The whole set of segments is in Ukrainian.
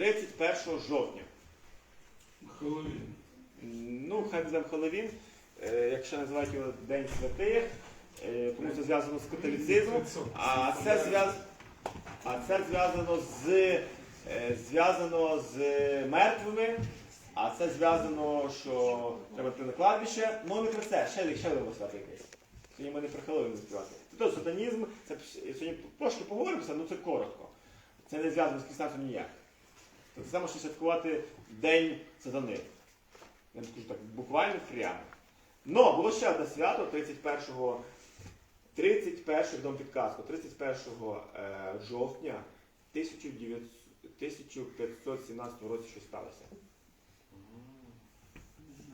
31 жовтня. Головін. Ну, хай буде Хеллоуін, е, якщо називають його День святих, е, тому це зв'язано з католіцизмом. А це це зв'язано з е, зв'язано з мертвими, а це зв'язано, що треба йти на кладбище. Ну не про це, ще, ще один свято якийсь. Сьогодні ми не про Хеллоуін співати. Тобто сатанізм, це сьогодні трошки поговоримо, ну це коротко. Це не зв'язано з християнством ніяк. Так само, що святкувати День сатани. Я не скажу так, буквально прямо. Но було ще одне свято 31-го 31 дом підказку, 31 е, жовтня 1900 1517 році щось сталося.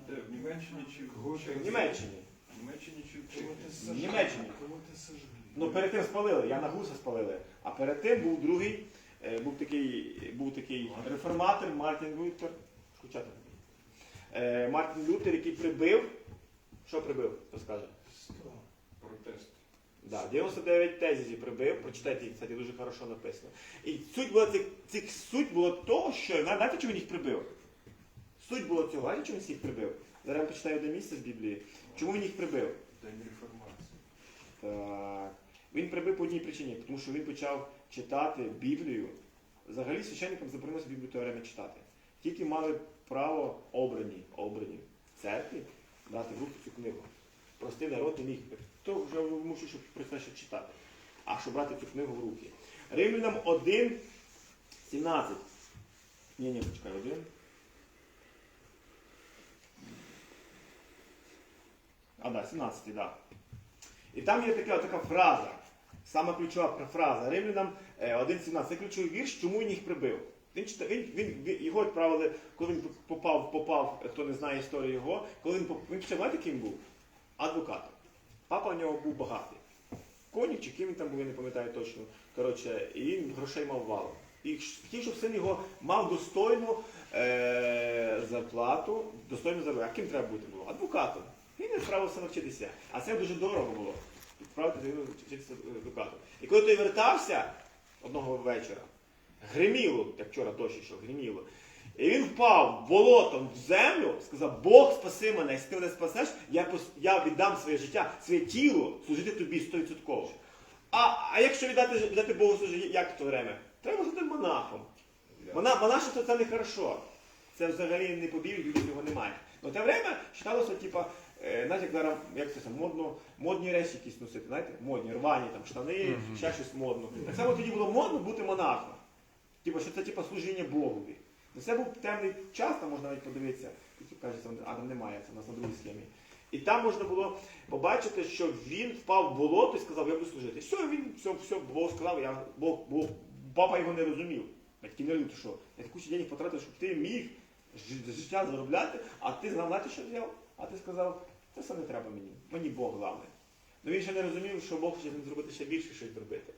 Де, в Німеччині чи В Німеччині. В Німеччині чи в Чехії? В? Німеччині. Кого ти сожгли? Ну перед тим спалили, я на гуса спалили. А перед тим був другий, е, був такий, був такий реформатор Мартін Лютер. Е, Мартін Лютер, який прибив. Що прибив? Хто скаже? Протест. Да, 99 тезисів прибив, прочитайте їх, кстати, дуже хорошо написано. І суть була цих, цих суть було того, що знаєте, чому він їх прибив? Суть було цього, знаєте, чому він їх прибив? Зараз я почитаю одне місце з Біблії. Чому він їх прибив? День реформації. Так. Він прибив по одній причині, тому що він почав читати Біблію. Взагалі священникам заборонилося Біблію те время читати. Тільки мали право обрані, обрані в церкві дати в руки цю книгу. Простий народ не міг. Хто вже мусив, щоб про це читати, а щоб брати цю книгу в руки. Римлянам 1, 17. Ні, ні, почекай, 1. А, да, 17, так. Да. І там є така, така фраза, саме ключова фраза. Римлянам е, 1.17. Це ключовий вірш, чому він їх прибив. Він, він, він, його відправили, коли він попав, попав, хто не знає історію його, коли він, він почав, знаєте, ким був? Адвокатом. Папа у нього був багатий. Конік чи ким він там був, я не пам'ятаю точно. Коротше, і він грошей мав валом. І хотів, щоб син його мав достойну е- зарплату, достойну зарплату. А ким треба бути було? Адвокатом. Він відправився навчитися. А це дуже дорого було. Відправити дитину вчитися адвокатом. І коли той вертався одного вечора, гриміло, як вчора дощ йшов, гриміло. І він впав болотом в землю, сказав, Бог спаси мене, якщо ти мене спасеш, я, я віддам своє життя, своє тіло служити тобі 100%. А, а якщо віддати, віддати Богу служити, як в то время? Треба бути монахом. Мона, монашество це не хорошо. Це взагалі не по Біблії, Біблії цього немає. Но те время вважалося, типа, е, знаєте, як зараз, як це, модно, модні речі якісь носити, знаєте, модні, рвані, там, штани, ще щось модно. Так само тоді було модно бути монахом. Типа, що це типа служіння Богові. Ну, Це був темний час, там можна навіть подивитися. Кажеться, а там немає, це у нас на другій схемі. І там можна було побачити, що він впав в болото і сказав, я буду служити. Все, він все, все, Бог сказав, я, Бог, Бог, папа його не розумів. Батьки не розуміють, що я кучу денег потратив, щоб ти міг життя заробляти, а ти знав, знаєте, що взяв? А ти сказав, це все не треба мені, мені Бог головне. Ну він ще не розумів, що Бог хоче зробити ще більше щось зробити.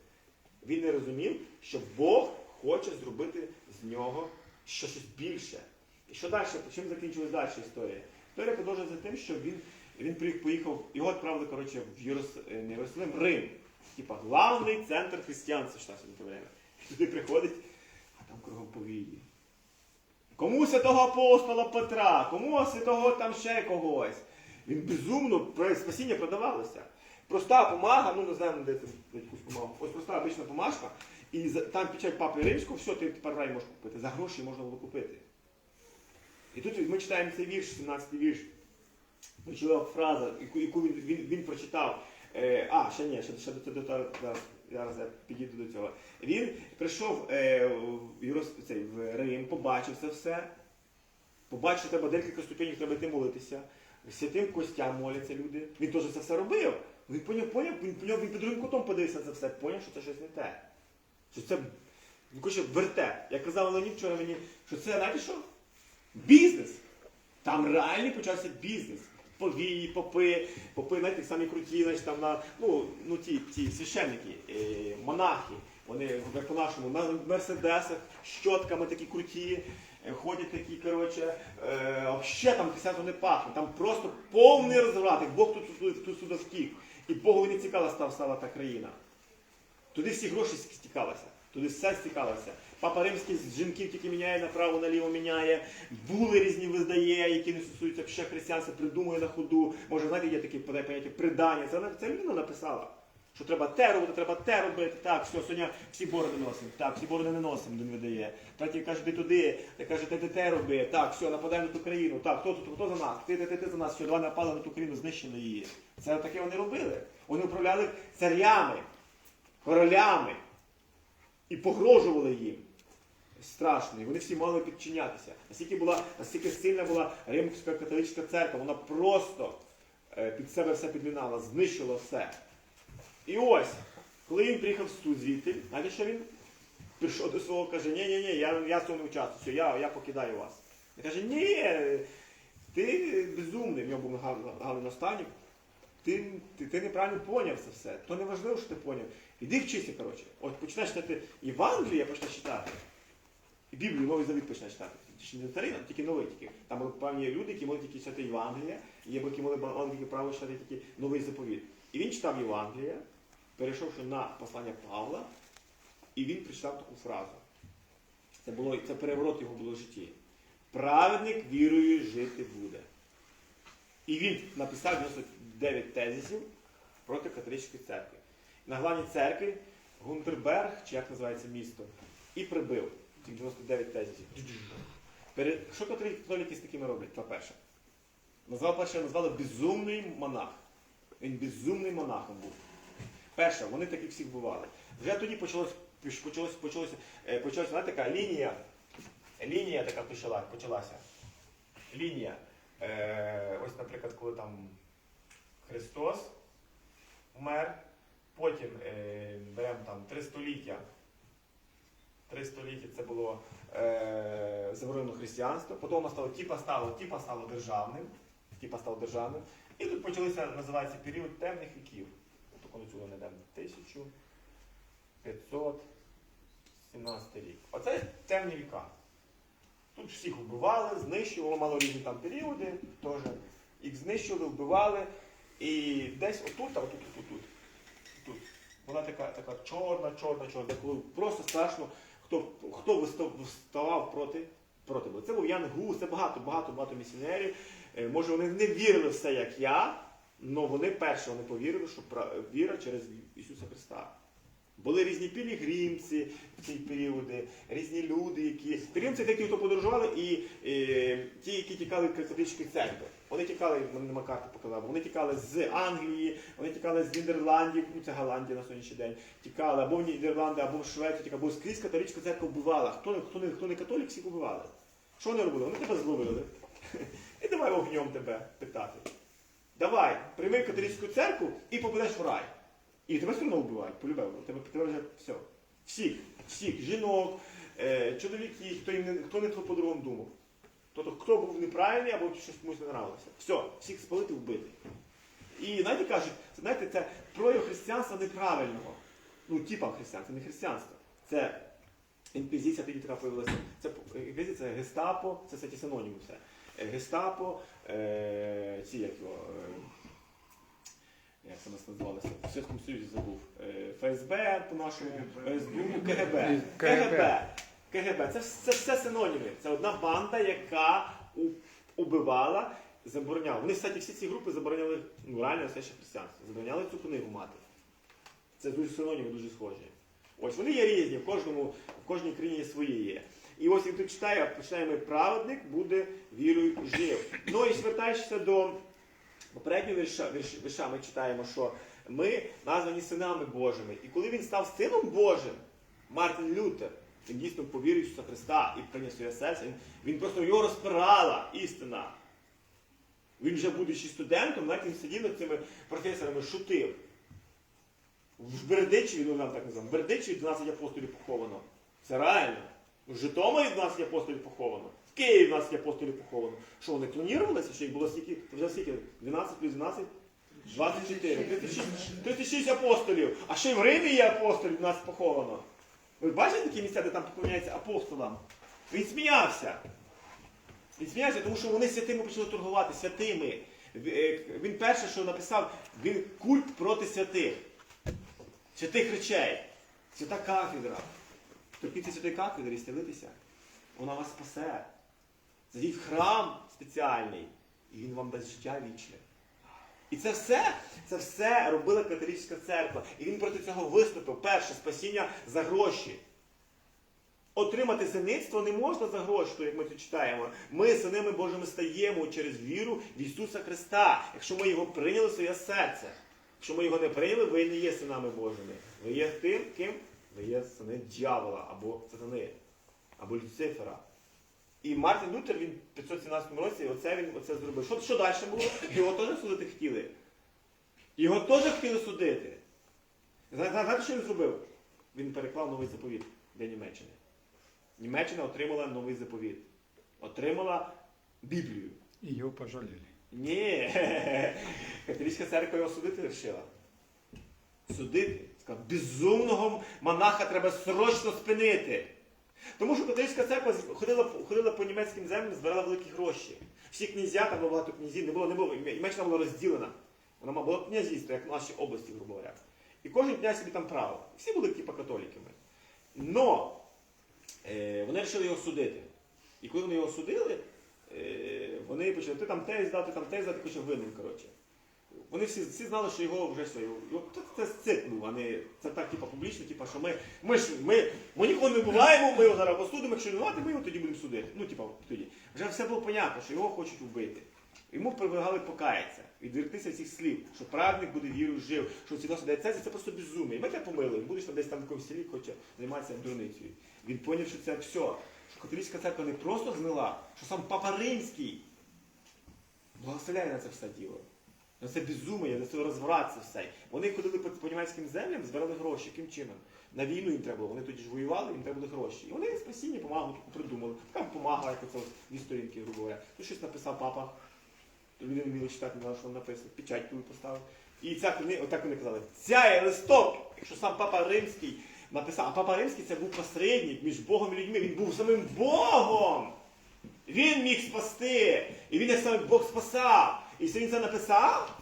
Він не розумів, що Бог хоче зробити з нього щось більше. І що далі? Чим закінчилась далі історія? Історія продовжується тим, що він, він поїхав, його відправили коротше, в е, Єрусалим, Рим. Типа главний центр християнства що в те время. Туди приходить, а там кругом повії. Кому святого апостола Петра, кому святого там ще когось. Він безумно спасіння продавалося. Проста помага, ну не знаю, де це якусь помагу. Ось проста обична помажка, і там печать папи римського, все, ти тепер рай можеш купити. За гроші можна було купити. І тут ми читаємо цей вірш, 17-й вірш. Ключова фраза, яку, яку він, він, він прочитав. Е, а, ще ні, ще, ще до, до, до, до, зараз я підійду до цього. Він прийшов е, в, Єрус- цей, в Рим, побачив це все. Побачив, що треба декілька ступенів, треба йти молитися. Святим костям моляться люди. Він теж це все робив. Він поняв, поняв, він, поняв, він під другим кутом подивився це все, поняв, що це щось не те. Що це він хоче верте. Я казав Леонід вчора мені, що це, знаєте що? Бізнес. Там реально почався бізнес. Повії, попи, попи, знаєте, самі круті, значить, там на, ну, ну ті, ті священники, е, монахи, вони як по-нашому на мерседесах, щотками такі круті, ходять такі, коротше, е, взагалі там християнство не пахне, там просто повний розврат, як Бог тут, тут, сюди втік. І Богу не цікава став, стала та країна. Туди всі гроші стікалися, туди все стікалося. Папа Римський з жінків тільки міняє направо, наліво міняє, були різні видає, які не стосуються ще християнства, придумує на ходу. Може, знаєте, є таке поняття придання. Це, це людина написала. Що треба те робити, треба те робити. Так, все, сьогодні всі бороди носимо. Так, всі бороди не носимо, він видає. Третій каже, ти туди, ти каже, ти те, те роби. Так, все, нападаємо на ту країну. Так, хто тут, хто за нас? Ти, ти, ти, ти за нас. Все, два напали на ту країну, знищили її. Це таке вони робили. Вони управляли царями, королями і погрожували їм. Страшно, і вони всі мали підчинятися. Наскільки була, наскільки сильна була Римська католицька церква, вона просто е, під себе все підмінала, знищила все. І ось, коли він приїхав в суд звідти, знаєте, що він прийшов до свого, каже, ні, ні, ні, я, я в цьому не участвую, все, я, я покидаю вас. Він каже, ні, ти безумний, в нього був гарний наставник, ти, ти, ти неправильно поняв це все. То не важливо, що ти поняв. Іди вчися, коротше. От починаєш читати Євангелія, почнеш читати. І Біблію, Новий Завіт почнеш читати. Ще не старий, а тільки новий тільки. Там були певні люди, які могли тільки читати Євангелія, і які тільки право читати тільки новий заповіт. І він читав Євангелія, перейшовши на послання Павла, і він прочитав таку фразу. Це, було, це переворот його було в житті. Праведник вірою жити буде. І він написав 99 тезисів проти католицької церкви. На главній церкві Гунтерберг, чи як називається місто, і прибив цих 99 тезисів. Що католі- католики з такими роблять? По-перше, назвав перше, назвали безумний монах. Він безумний монахом був. Перше, вони таких всіх бували. Вже тоді почалось, почалось, почалось, е, почалась знаєте, така лінія, лінія така почала, почалася. Лінія. Е, ось, наприклад, коли там Христос умер, потім е, беремо там три століття. Три століття це було е, заборонено християнство, потім стало типа стало, типа стало державним, типа стало державним. І тут почалися, називається період темних віків. Не дам 1517 рік. Оце темні віка. Тут всіх вбивали, знищували, мало різні там періоди теж. Їх знищували, вбивали. І десь отут, а отут, отут, отут. тут. Вона така, така чорна, чорна, чорна, коли просто страшно, хто, хто вставав проти, проти. Бо Це був Ян Гус, це багато, багато, багато місіонерів. Е, Може, вони не вірили в все, як я, але вони перше вони повірили, що віра через Ісуса Христа. Були різні пілігримці в ці періоди, різні люди, які. Пілігримці це ті, хто подорожували, і е, ті, які тікали від католицької церкви. Вони тікали, мене нема карти показав, вони тікали з Англії, вони тікали з Нідерландів, ну це Голландія на сьогоднішній день, тікали або в Нідерланди, або в Швецію, тікали, або скрізь католицька церква вбивала. Хто, не- хто, не, хто не католік, всіх убивали. Що вони робили? Вони тебе зловили. І давай вогнем тебе питати. Давай, прийми католицьку церкву і попадеш в рай. І тебе все одно вбивають, полюбив. Тебе, вже все. Всіх, всіх, жінок, е, чоловіків, хто, не, хто не по-другому думав. Тобто, хто був неправильний або щось комусь не нравилося. Все, всіх спалити, вбити. І знаєте, кажуть, знаєте, це прояв християнства неправильного. Ну, типа християнства, не християнство. Це інквізиція тоді така появилася. Це інквізиція, це гестапо, це кстати, синоніми все. Е, Гестапо, е, ці як його. Е, як це нас називалося? В Совєтському Союзі забув. ФСБ по-нашому, СБУ, КГБ. КГБ. КГБ. Це, це все синоніми. Це одна банда, яка убивала, забороняла. Вони, кстати, всі ці групи забороняли, ну реально все ще християнство. Забороняли цю книгу мати. Це дуже синоніми, дуже схожі. Ось вони є різні, в кожному, в кожній країні свої є. І ось він тут читає, починаємо праведник буде вірою жив. Ну і звертаючися до попереднього вірша, вірш, вірша, ми читаємо, що ми названі синами Божими. І коли він став сином Божим, Мартин Лютер, він дійсно повірив Ісуса Христа і прийняв своє серце, він, він просто його розпирала істина. Він вже будучи студентом, навіть він сидів над цими професорами, шутив. В Бердичеві, ну нам так називаємо, в Бердичеві 12 апостолів поховано. Це реально. В Житомирі 12 апостолів поховано. В Києві 12 апостолів поховано. Що, вони клонірувалися? Що їх було стільки, вже скільки? 12 плюс 12? 24. 36, 36 апостолів. А ще й в Римі є апостолів, у нас поховано. Ви бачите такі місця, де там поклоняються апостолам? Він сміявся. Він сміявся, тому що вони святими почали торгувати, святими. Е, Він перше, що написав, він культ проти святих. Святих речей. Свята кафедра. Торкніться святої кафедри, стелитися. Вона вас спасе. Зайдіть в храм спеціальний, і він вам дасть життя вічне. І це все, це все робила католицька церква. І він проти цього виступив. Перше спасіння за гроші. Отримати сиництво не можна за гроші, як ми тут читаємо. Ми синами Божими стаємо через віру в Ісуса Христа, якщо ми його прийняли в своє серце. Якщо ми його не прийняли, ви не є синами Божими. Ви є тим, ким? Ви є сини дьявола або сатани, або Люцифера. І Мартин Лютер він в 517 році оце він оце зробив. Що, що далі було? Його теж судити хотіли. Його теж хотіли судити. Зна- зна- Знаєте, що він зробив? Він переклав новий заповіт для Німеччини. Німеччина отримала новий заповіт. Отримала Біблію. И его пожалели. Ні. Католицька церква його судити вирішила. Судити. Сказав, безумного монаха треба срочно спинити. Тому що католицька церква ходила, ходила по німецьким землям, збирала великі гроші. Всі князя, там було багато князів, не було, не було. Німеччина була розділена. Вона було князівство, як в нашій області, грубо говоря. І кожен князь собі там правив. Всі були типа католіками. Но е, вони вирішили його судити. І коли вони його судили, е, вони почали, ти там те здати, там те здати, хоча винен, коротше. Вони всі, всі знали, що його вже все. Його, його- це, був, а не це так, типа, публічно, типа, що ми, ми ж ми, ми нікого не буваємо, ми його зараз посудимо, якщо не ми його тоді будемо судити. Ну, типа, тоді. Вже все було понятно, що його хочуть вбити. Йому предлагали покаятися, відвертися цих слів, що праведник буде вірою жив, що ці носи дає це просто безумие. І ми тебе помилуємо, будеш там десь там в якомусь селі, хоче займатися дурницею. Він поняв, що це все, що католицька церква не просто згнила, що сам Папа Римський благословляє на це все діло. На це безумие, це розврат це все. Вони ходили по, по німецьким землям, збирали гроші. Яким чином? На війну їм треба було. Вони тоді ж воювали, їм треба були гроші. І вони спасіння помагали, придумали. Там допомагала, як оце дві сторінки, грубо говоря. Тут щось написав папа. Людина не вміла читати, не знала, що написано, печать туди поставив. І ця книга, отак вони казали, ця є листок, якщо сам папа Римський написав, а папа Римський це був посередник між Богом і людьми, він був самим Богом. Він міг спасти. І він як саме Бог спасав. І він це написав,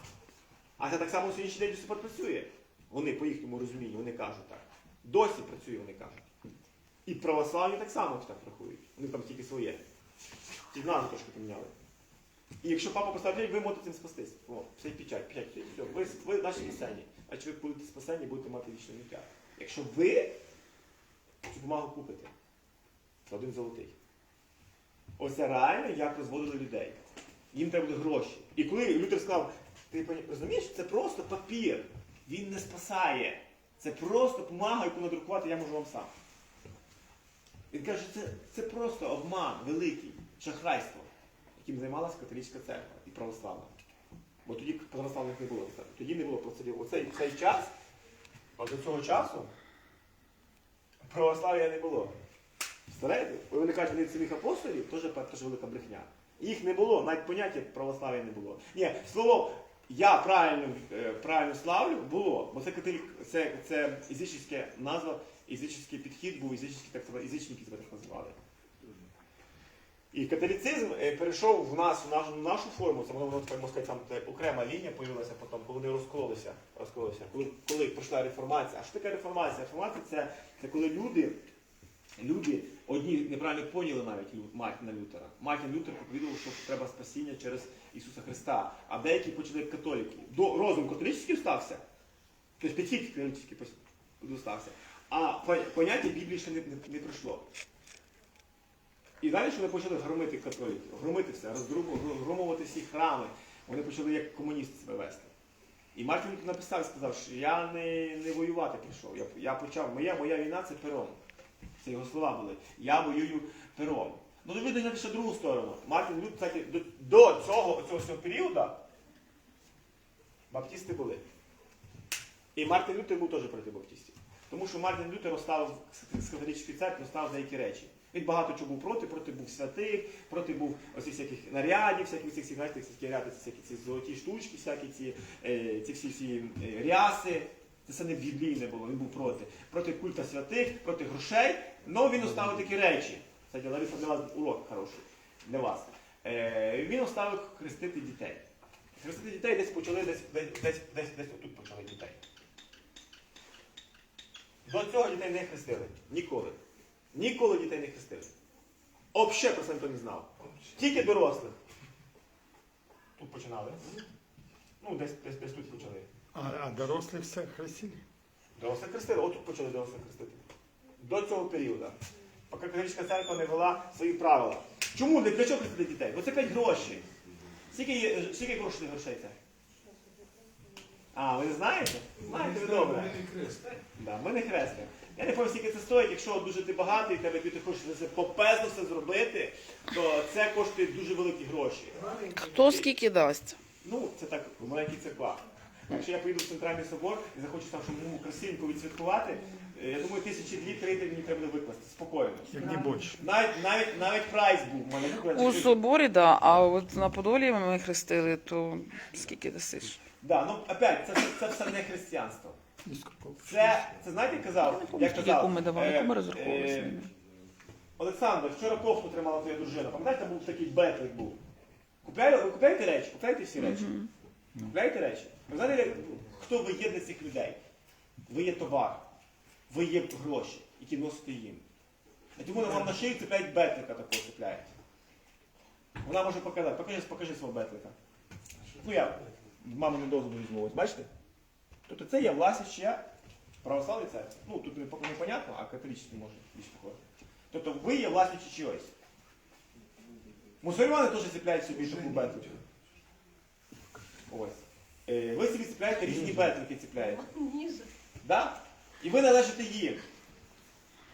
а це так само сьогоднішній день до сих працює. Вони по їхньому розумінню, вони кажуть так. Досі працює, вони кажуть. І православні так само так рахують. Вони там тільки своє. Ті назву трошки поміняли. І якщо папа поставить, ви можете цим спастись. О, все печать, печать, все, ви, ви наші спасені. А чи ви будете спасені, будете мати вічне життя. Якщо ви цю бумагу купите, один золотий. Оце реально як розводили людей. Їм треба були гроші. І коли Лютер сказав, ти розумієш, це просто папір. Він не спасає. Це просто бумага, яку надрукувати я можу вам сам. Він каже, це, це просто обман великий, шахрайство, яким займалася католицька церква і православна. Бо тоді православних не було. Тоді не було процедур. Оцей цей час, а до цього часу православ'я не було. Стараєте? Ви виникають від самих апостолів, теж, теж велика брехня. Їх не було, навіть поняття православ'я не було. Ні, слово я правильно, е, правильно славлю було, бо це католік, це, це язичницька назва, язичницький підхід був, язичницький, так сказати, язичники себе так називали. І католіцизм е, перейшов в нас, в нашу, в нашу форму, це можна сказати, там окрема лінія появилася потім, коли вони розкололися. розкололися. Коли, коли пройшла реформація. А що таке реформація? Реформація це, це коли люди, люди одні неправильно поняли навіть Мартіна Лютера. Мартін Лютер проповідував, що треба спасіння через Ісуса Христа, а деякі почали як католики. До розум католицький стався, тобто підхід католицький стався, а поняття Біблії ще не, не, не пройшло. І далі що вони почали громити католиків, громити все, громувати всі храми. Вони почали як комуністи себе вести. І Мартін Лютер написав і сказав, що я не, не воювати прийшов. Я, я почав, моя, моя війна це пером. Це його слова були. Я воюю пером. Ну, ви видно ще другу сторону. Мартін Лютер, кстати, до, до цього, цього, цього періоду баптісти були. І Мартин Лютер був теж проти баптістів. Тому що Мартин Лютер оставив з католицької церкви, оставив деякі речі. Він багато чого був проти, проти був святих, проти був оцих всяких нарядів, всяких цих, ряди, всякі ці золоті штучки, всякі ці, е, ці всі, всі е, ряси. Це не в Біблії не було, він був проти. Проти культа святих, проти грошей, але він оставив такі речі. Кстати, Лариса, для вас урок хороший для вас. Е, він оставив хрестити дітей. Хрестити дітей десь почали, десь, десь, десь, десь, десь отут почали дітей. До цього дітей не хрестили. Ніколи. Ніколи дітей не хрестили. Взагалі про це ніхто не знав. Тільки дорослих. Тут починали. Ну, десь, десь, десь тут почали. А, а дорослі все хрестили? Дорослих хрестили, отут почали дорослих хрестити. До цього періоду. Поки католицька церква не вела свої правила. Чому? Для чого хрестити дітей? Бо це 5 гроші. Скільки, скільки коштує грошей це? А, ви не знаєте? Знаєте ви добре. Да, ми не хрестимо. Я не пам'ятаю, скільки це стоїть, якщо дуже ти багатий, тебе ти хочеш це попезно все зробити, то це коштує дуже великі гроші. Хто скільки дасть? Ну, це так в маленьких церквах. Якщо я поїду в центральний собор і захочу там, щоб ну, красивенько відсвяткувати, е, я думаю, тисячі дві-три мені треба буде викласти. Спокійно. Як не більше. Навіть навіть навіть прайс був в мене. У соборі, да, а от на Подолі ми хрестили, то скільки дасиш? Да, ну опять, це, це, це все не християнство. Це, це знаєте, як казав, як казав, Яку ми давали, е, яку ми розраховувалися? е, Олександр, вчора кофту тримала твоя дружина. Пам'ятаєте, був такий бетлик був. Купляєте, ви купляєте речі? Купляєте всі речі? Купляєте речі? Ви знаєте, хто ви є для цих людей? Ви є товар, ви є гроші, які носите їм. А тому вам на шию цепляють бетлика такого цепляють. Вона може показати. Покажи, покажи свого бетлика. Ну я маму не дозволу візьму, бачите? Тобто це є власність чия православної церкви. Ну тут не понятно, а католічний може більш похоже. Тобто ви є власністю чогось. Мусульмани теж цепляють собі таку бетлику. Ось. Е, ви собі цепляєте різні бетлики цепляєте. Да? І ви належите їм.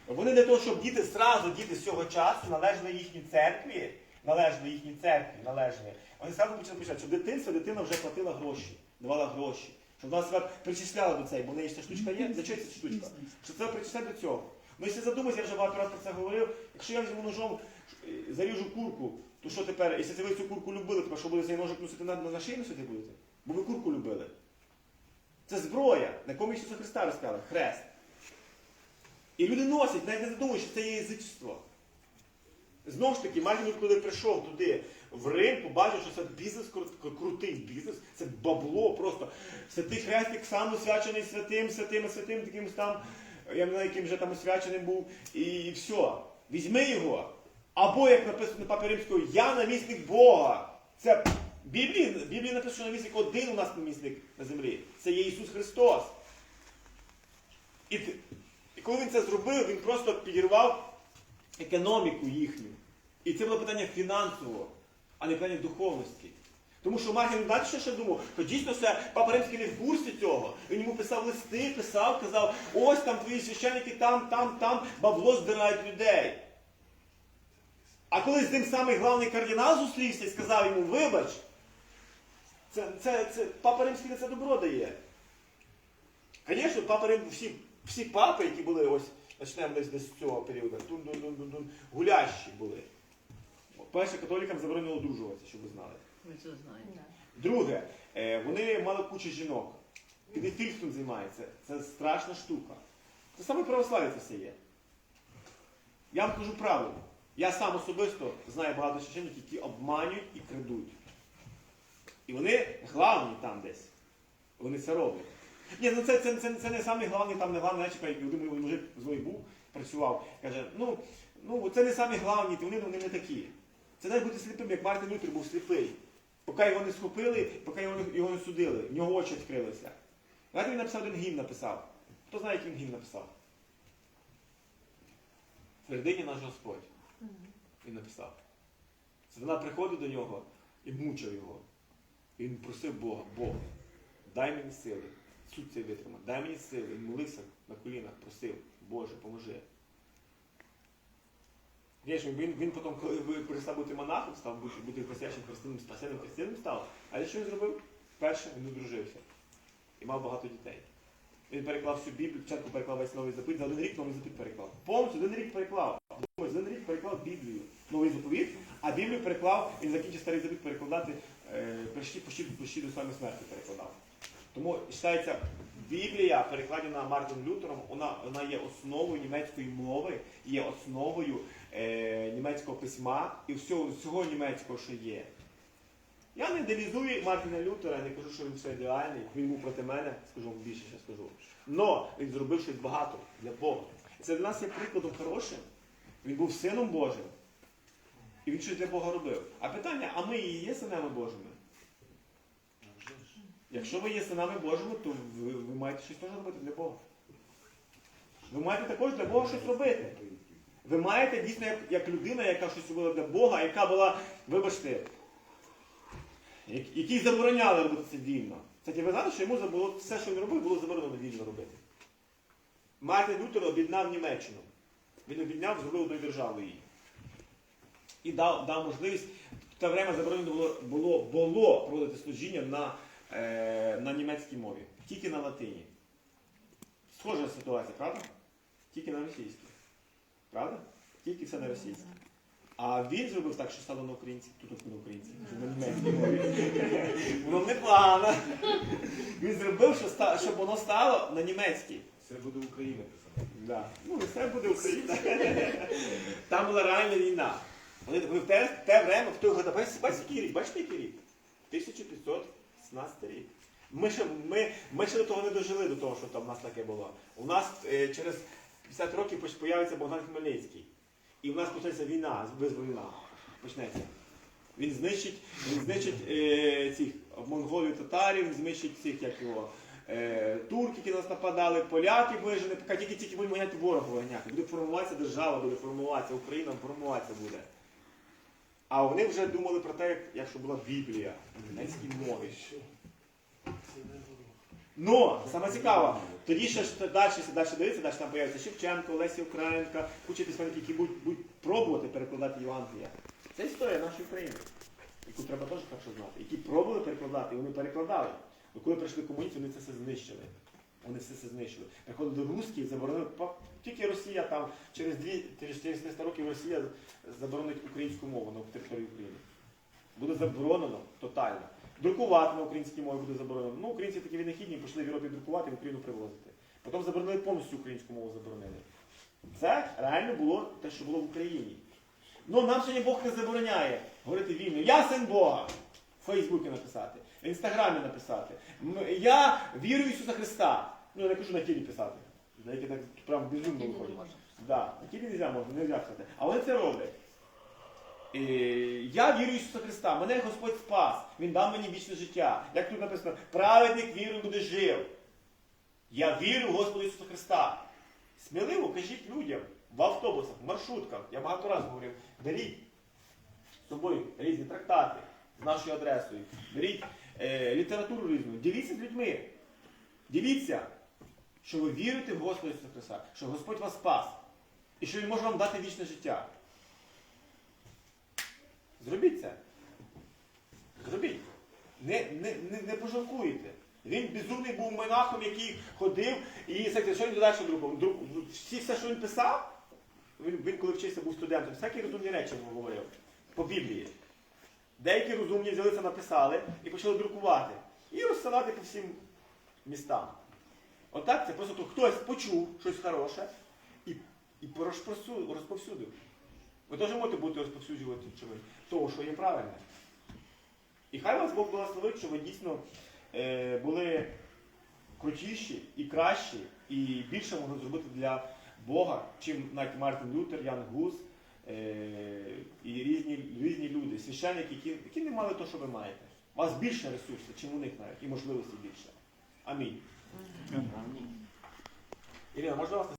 Вони для того, щоб діти зразу, діти з цього часу належали їхній церкві, належали їхній церкві, належали. Вони зразу почали писати, що дитинство дитина вже платила гроші, давала гроші. Щоб вона себе причисляла до цього, бо в неї ця штучка є. Для чого ця штучка? Щоб це причисляти до цього. Ну, якщо задуматися, я вже багато разів про це говорив. Якщо я візьму ножом, е, заріжу курку, то що тепер, якщо ви цю курку любили, то що буде цей ножик носити на, на шиї носити будете? Бо ви курку любили. Це зброя, на якому Ісуса Христа розпяли, хрест. І люди носять, навіть не задумують, що це є язичство. Знову ж таки, Лютер, коли прийшов туди, в Рим, побачив, що це бізнес, крутий бізнес, це бабло просто. Святий хрестик сам освячений святим, святим, святим, таким там, я не знаю, яким вже там освяченим був, і все. Візьми його. Або, як написано на Папі Римського, я намісник Бога. Це Біблії, в Біблії написано, що намісник один у нас намісник на землі. Це є Ісус Христос. І, і коли він це зробив, він просто підірвав економіку їхню. І це було питання фінансового, а не питання духовності. Тому що Мартін далі ще думав, то дійсно все Папа Римський не в курсі цього. Він йому писав листи, писав, казав, ось там твої священники, там, там, там бабло здирають людей. А коли з ним самий главний кардинал зустрівся і сказав йому, вибач, це, це, це, Папа Римський це добро дає. Звісно, папа Рим, всі, всі папи, які були ось, почнемо десь, з цього періоду, тун -дун -дун -дун -дун, гулящі були. Перше, католикам заборонило одружуватися, щоб ви знали. Ви це знаєте. Друге, е, вони мали кучу жінок. Педофільством займаються. Це страшна штука. Це саме православ'я це все є. Я вам кажу правду. Я сам особисто знаю багато священників, які обманюють і крадуть. І вони главні там десь. Вони це роблять. Ні, ну це, це, це, це не самий главний, там не главний, наче як один мужик злий був, працював. Каже, ну, ну це не самі главні, вони, вони не такі. Це навіть бути сліпим, як Мартин Лютер був сліпий. Поки його не схопили, поки його, не- його не судили, в нього очі відкрилися. Знаєте, він написав один гімн написав. Хто знає, який він гімн написав? Твердині наш Господь. Він написав. Сатана приходить до нього і мучив його. І він просив Бога, Бог, дай мені сили, суд цей витримати, дай мені сили. Він молився на колінах, просив, Боже, поможи. Звісно, він, він потім, коли перестав бути монахом, став бути, бути хрестящим християним, спасенним християним став. Але що він зробив? Перше, він одружився. І мав багато дітей. Він переклав всю Біблію, спочатку переклав весь новий запит, за один рік новий запит переклав. Повністю один рік переклав. Думаю, за один рік переклав Біблію, новий заповіт, а Біблію переклав, він закінчив старий запит перекладати почти, почти, почти до самої смерті перекладав. Тому вважається, Біблія, перекладена Мартином Лютером, вона, вона є основою німецької мови, є основою е, німецького письма і всього, всього німецького, що є. Я не ідеалізую Мартина Лютера, не кажу, що він все ідеальний. Він був проти мене, скажу вам більше, ще скажу. Но він зробив щось багато для Бога. Це для нас є прикладом хорошим, Він був сином Божим. І він щось для Бога робив. А питання, а ми і є синами Божими? Якщо ви є синами Божими, то ви, ви маєте щось теж робити для Бога. Ви маєте також для Бога щось робити. Ви маєте дійсно як, як людина, яка щось робила для Бога, яка була, вибачте, як- якій забороняли робити це вільно. Кстати, ви знаєте, що йому забуло, все, що він робив, було заборонено вільно робити. Мартин Лютер об'єднав Німеччину. Він об'єднав, зробив одною державою її. І дав, дав можливість, в те время заборонено було, було, було проводити служіння на, е, на німецькій мові, тільки на латині. Схожа ситуація, правда? Тільки на російській. Правда? Тільки все на російській. А він зробив так, що стало на українській, тут на українській, вже на німецькій мові. Воно непогано. Він зробив, що ста- щоб воно стало на німецькій. Це буде Україна. Да. Ну, все буде Україна. Там була реальна війна. Вони ви в те, те время, в той год, бачите, який? Бачите, який рік? 1517 рік. Ми ще, ми, ми ще до того не дожили, до того, що там у нас таке було. У нас е, через 50 років появиться Богдан Хмельницький. І у нас почнеться війна, визвольна. Почнеться. Він знищить, він знищить е, цих монголів, татарів, знищить цих, як його, е, турки, які нас нападали, поляки вижене, поки тільки тільки будемо ганяти виганяти. Буде формуватися держава, буде формуватися, Україна формуватися буде. А вони вже думали про те, як, якщо була Біблія в німецькій мові. Ну, саме цікаво, тоді ще ж далі, далі дивитися, далі там появиться Шевченко, Лесі Українка, куча письменників, які будуть, будуть пробувати перекладати Євангелія. Це історія нашої країни, яку треба теж хорошо знати. Які пробували перекладати, і вони перекладали. Но коли прийшли комуністи, вони це все знищили. Вони все це знищили. Приходили до русських, заборонили. Тільки Росія там через 2-400 років Росія заборонить українську мову на території України. Буде заборонено тотально. Друкувати на українській мові буде заборонено. Ну, українці такі винахідні, пішли в Європі друкувати, в Україну привозити. Потім заборонили повністю українську мову заборонили. Це реально було те, що було в Україні. Ну нам сьогодні Бог не забороняє говорити вільно. Я син Бога. В Фейсбуці написати, в Інстаграмі написати. Я вірю в Ісуса Христа. Ну, я не кажу на тілі писати. Деякі так прям безумно виходять. Да, на тілі не можна, можна, не можна писати. А вони це роблять. І я вірю в Ісуса Христа. Мене Господь спас. Він дав мені вічне життя. Як тут написано, праведник вірою буде жив. Я вірю в Господа Ісуса Христа. Сміливо кажіть людям в автобусах, в маршрутках. Я багато разів говорив, беріть з собою різні трактати з нашою адресою, беріть е, літературу різну, діліться з людьми. Діліться, що ви вірите в Господа Ісуса Христа, що Господь вас спас і що Він може вам дати вічне життя. Зробіть це. Зробіть. Не, не, не, не пожалкуєте. Він безумний був монахом, який ходив і що він далі друкував? Друк- Всі все, що він писав, він, він коли вчився, був студентом, всякі розумні речі він говорив по Біблії. Деякі розумні взяли це написали і почали друкувати. І розсилати по всім містам. Отак це просто то хтось почув щось хороше і, і розповсюдив. Ви теж можете бути розповсюджувати того, що є правильне. І хай вас Бог благословить, що ви дійсно е, були крутіші і кращі, і більше могли зробити для Бога, чим навіть Мартин Лютер, Ян Гус е, і різні, різні люди, священники, які, які не мали те, що ви маєте. У вас більше ресурсів, чим у них навіть, і можливості більше. Амінь. Ірина, можна вас